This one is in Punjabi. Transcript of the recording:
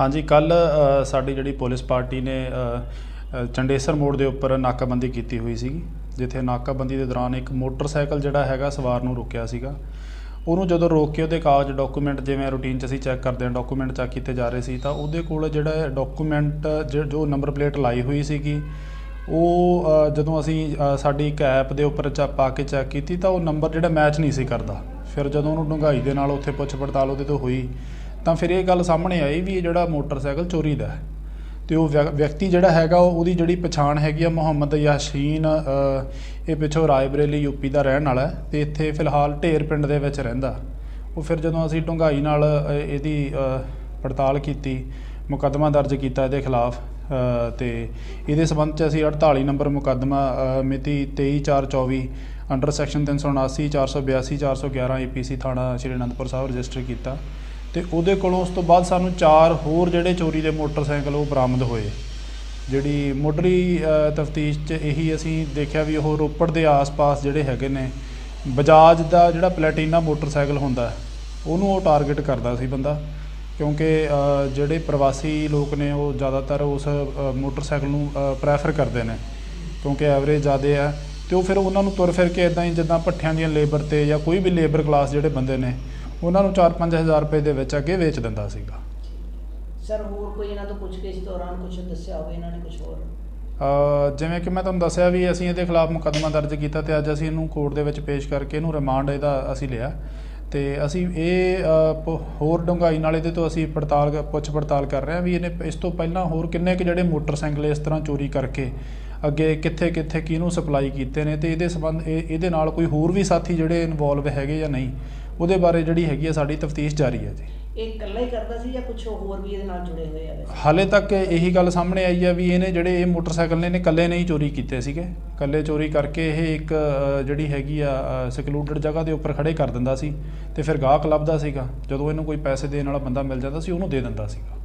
ਹਾਂਜੀ ਕੱਲ ਸਾਡੀ ਜਿਹੜੀ ਪੁਲਿਸ ਪਾਰਟੀ ਨੇ ਚੰਡੇਸਰ ਮੋੜ ਦੇ ਉੱਪਰ ਨਾਕਾਬੰਦੀ ਕੀਤੀ ਹੋਈ ਸੀਗੀ, ਜਿੱਥੇ ਨਾਕਾਬੰਦੀ ਦੇ ਦੌਰਾਨ ਇੱਕ ਮੋਟਰਸਾਈਕਲ ਜਿਹੜਾ ਹੈਗਾ ਸਵਾਰ ਨੂੰ ਰੋਕਿਆ ਸੀਗਾ। ਉਹਨੂੰ ਜਦੋਂ ਰੋਕ ਕੇ ਉਹਦੇ ਕਾਗਜ਼ ਡਾਕੂਮੈਂਟ, ਜਿਵੇਂ ਰੂਟੀਨ 'ਚ ਅਸੀਂ ਚੈੱਕ ਕਰਦੇ ਹਾਂ, ਡਾਕੂਮੈਂਟ ਚੈੱਕ ਕੀਤੇ ਜਾ ਰਹੇ ਸੀ, ਤਾਂ ਉਹਦੇ ਕੋਲ ਜਿਹੜਾ ਡਾਕੂਮੈਂਟ, ਜੋ ਨੰਬਰ ਪਲੇਟ ਲਾਈ ਹੋਈ ਸੀਗੀ, ਉਹ ਜਦੋਂ ਅਸੀਂ ਸਾਡੀ ਇੱਕ ਐਪ ਦੇ ਉੱਪਰ ਚਾ ਪਾ ਕੇ ਚੈੱਕ ਕੀਤੀ, ਤਾਂ ਉਹ ਨੰਬਰ ਜਿਹੜਾ ਮੈਚ ਨਹੀਂ ਸੀ ਕਰਦਾ। ਫਿਰ ਜਦੋਂ ਉਹਨੂੰ ਡੂੰਘਾਈ ਦੇ ਨਾਲ ਉੱਥੇ ਪੁੱਛ ਪੜਤਾਲ ਉਹਦੇ ਤੋਂ ਹੋਈ ਤਾਂ ਫਿਰ ਇਹ ਗੱਲ ਸਾਹਮਣੇ ਆਈ ਵੀ ਇਹ ਜਿਹੜਾ ਮੋਟਰਸਾਈਕਲ ਚੋਰੀ ਦਾ ਹੈ। ਤੇ ਉਹ ਵਿਅ- ਵਿਅਕਤੀ ਜਿਹੜਾ ਹੈਗਾ ਉਹਦੀ ਜਿਹੜੀ ਪਛਾਣ ਹੈਗੀ ਆ ਮੁਹੰਮਦ ਯਾਸੀਨ ਇਹ ਪਿੱਛੋਂ ਰਾਏਬਰੇਲੀ ਯੂਪੀ ਦਾ ਰਹਿਣ ਵਾਲਾ ਹੈ ਤੇ ਇੱਥੇ ਫਿਲਹਾਲ ਢੇਰ ਪਿੰਡ ਦੇ ਵਿੱਚ ਰਹਿੰਦਾ। ਉਹ ਫਿਰ ਜਦੋਂ ਅਸੀਂ ਡੂੰਘਾਈ ਨਾਲ ਇਹਦੀ ਪੜਤਾਲ ਕੀਤੀ ਮੁਕੱਦਮਾ ਦਰਜ ਕੀਤਾ ਇਹਦੇ ਖਿਲਾਫ ਅ, ਤੇ ਇਹਦੇ ਸਬੰਧ ਚ ਅਸੀਂ 48 ਨੰਬਰ ਮੁਕੱਦਮਾ ਅ, ਮਿਤੀ 23424 ਅੰਡਰ ਸੈਕਸ਼ਨ 379 482 411 ਏਪੀਸੀ ਥਾਣਾ ਸ਼੍ਰੀ ਅਨੰਦਪੁਰ ਸਾਹਿਬ ਰਜਿਸਟਰ ਕੀਤਾ। ਤੇ ਉਹਦੇ ਕੋਲੋਂ ਉਸ ਤੋਂ ਬਾਅਦ ਸਾਨੂੰ ਚਾਰ ਹੋਰ ਜਿਹੜੇ ਚੋਰੀ ਦੇ ਮੋਟਰਸਾਈਕਲ ਉਹ ਬਰਾਮਦ ਹੋਏ। ਜਿਹੜੀ ਮੋਢਰੀ ਤਫਤੀਸ਼ 'ਚ ਇਹੀ ਅਸੀਂ ਦੇਖਿਆ ਵੀ ਉਹ ਰੋਪੜ ਦੇ ਆਸ-ਪਾਸ ਜਿਹੜੇ ਹੈਗੇ ਨੇ, ਬਜਾਜ ਦਾ ਜਿਹੜਾ ਪਲੈਟੀਨਾ ਮੋਟਰਸਾਈਕਲ ਹੁੰਦਾ, ਉਹਨੂੰ ਉਹ ਟਾਰਗੇਟ ਕਰਦਾ ਸੀ ਬੰਦਾ। ਕਿਉਂਕਿ ਜਿਹੜੇ ਪ੍ਰਵਾਸੀ ਲੋਕ ਨੇ ਉਹ ਜ਼ਿਆਦਾਤਰ ਉਸ ਮੋਟਰਸਾਈਕਲ ਨੂੰ ਪ੍ਰੈਫਰ ਕਰਦੇ ਨੇ। ਕਿਉਂਕਿ ਐਵਰੇਜ ਜ਼ਿਆਦੇ ਆ। ਤੇ ਉਹ ਫਿਰ ਉਹਨਾਂ ਨੂੰ ਤੁਰ ਫਿਰ ਕੇ ਇਦਾਂ ਹੀ ਜਿੱਦਾਂ ਭੱਠਿਆਂ ਦੀਆਂ ਲੇਬਰ ਤੇ ਜਾਂ ਕੋਈ ਵੀ ਲੇਬਰ ਕਲਾਸ ਜਿਹੜੇ ਬੰਦੇ ਨੇ ਉਹਨਾਂ ਨੂੰ 4-5000 ਰੁਪਏ ਦੇ ਵਿੱਚ ਅੱਗੇ ਵੇਚ ਦਿੰਦਾ ਸੀਗਾ। ਸਰ ਹੋਰ ਕੋਈ ਇਹਨਾਂ ਤੋਂ ਪੁੱਛ ਕੇ ਇਸ ਦੌਰਾਨ ਕੁਝ ਦੱਸਿਆ ਹੋਵੇ ਇਹਨਾਂ ਨੇ ਕੁਝ ਹੋਰ? ਅ, ਜਿਵੇਂ ਕਿ ਮੈਂ ਤੁਹਾਨੂੰ ਦੱਸਿਆ ਵੀ ਅਸੀਂ ਇਹਦੇ ਖਿਲਾਫ ਮੁਕੱਦਮਾ ਦਰਜ ਕੀਤਾ ਤੇ ਅੱਜ ਅਸੀਂ ਇਹਨੂੰ ਕੋਰਟ ਦੇ ਵਿੱਚ ਪੇਸ਼ ਕਰਕੇ ਇਹਨੂੰ ਰਿਮਾਂਡ ਇਹਦਾ ਅਸੀਂ ਲਿਆ। ਤੇ ਅਸੀਂ ਇਹ ਅ, ਪ- ਹੋਰ ਡੂੰਘਾਈ ਨਾਲ ਇਹਦੇ ਤੋਂ ਅਸੀਂ ਪੜਤਾਲ ਕ- ਪੁੱਛ ਪੜਤਾਲ ਕਰ ਰਹੇ ਹਾਂ ਵੀ ਇਹਨੇ ਇਸ ਤੋਂ ਪਹਿਲਾਂ ਹੋਰ ਕਿੰਨੇ ਕੁ ਜਿਹੜੇ ਮੋਟਰਸਾਈਕਲ ਇਸ ਤਰ੍ਹਾਂ ਚੋਰੀ ਕਰਕੇ ਅੱਗੇ ਕਿੱਥੇ ਕਿੱਥੇ ਕਿਹਨੂੰ ਸਪਲਾਈ ਕੀਤੇ ਨੇ ਤੇ ਇਹਦੇ ਸੰਬੰਧ ਇਹ ਇਹਦੇ ਨਾਲ ਕੋਈ ਹੋਰ ਵੀ ਸਾਥੀ ਜਿਹੜੇ ਇਨਵੋਲਵ ਹੈਗੇ ਜਾਂ ਨਹੀਂ ਉਹਦੇ ਬਾਰੇ ਜਿਹੜੀ ਹੈਗੀ ਆ ਸਾਡੀ ਤਫਤੀਸ਼ ਜਾਰੀ ਹੈ ਜੀ। ਇਹ ਇਕੱਲਾ ਹੀ ਕਰਦਾ ਸੀ ਜਾਂ ਕੁਝ ਹੋਰ ਵੀ ਇਹਦੇ ਨਾਲ ਜੁੜੇ ਹੋਏ ਆ ਵੈਸੇ? ਹਾਲੇ ਤੱਕ ਇਹੀ ਗੱਲ ਸਾਹਮਣੇ ਆਈ ਆ ਵੀ ਇਹਨੇ ਜਿਹੜੇ ਇਹ ਮੋਟਰਸਾਈਕਲ ਨੇ ਇਹਨੇ ਇਕੱਲੇ ਨਹੀਂ ਚੋਰੀ ਕੀਤੇ ਸੀਗੇ। ਇਕੱਲੇ ਚੋਰੀ ਕਰਕੇ ਇਹ ਇੱਕ ਅ, ਜਿਹੜੀ ਹੈਗੀ ਆ ਸੈਕਲੂਡਡ ਜਗ੍ਹਾ ਦੇ ਉੱਪਰ ਖੜੇ ਕਰ ਦਿੰਦਾ ਸੀ ਤੇ ਫਿਰ ਗਾਹਕ ਲੱਭਦਾ ਸੀਗਾ। ਜਦੋਂ ਇਹਨੂੰ ਕੋਈ ਪੈਸੇ ਦੇਣ ਵਾਲਾ ਬੰਦਾ ਮਿਲ ਜਾਂਦਾ ਸੀ ਉਹਨੂੰ ਦੇ ਦਿੰਦਾ ਸੀਗਾ।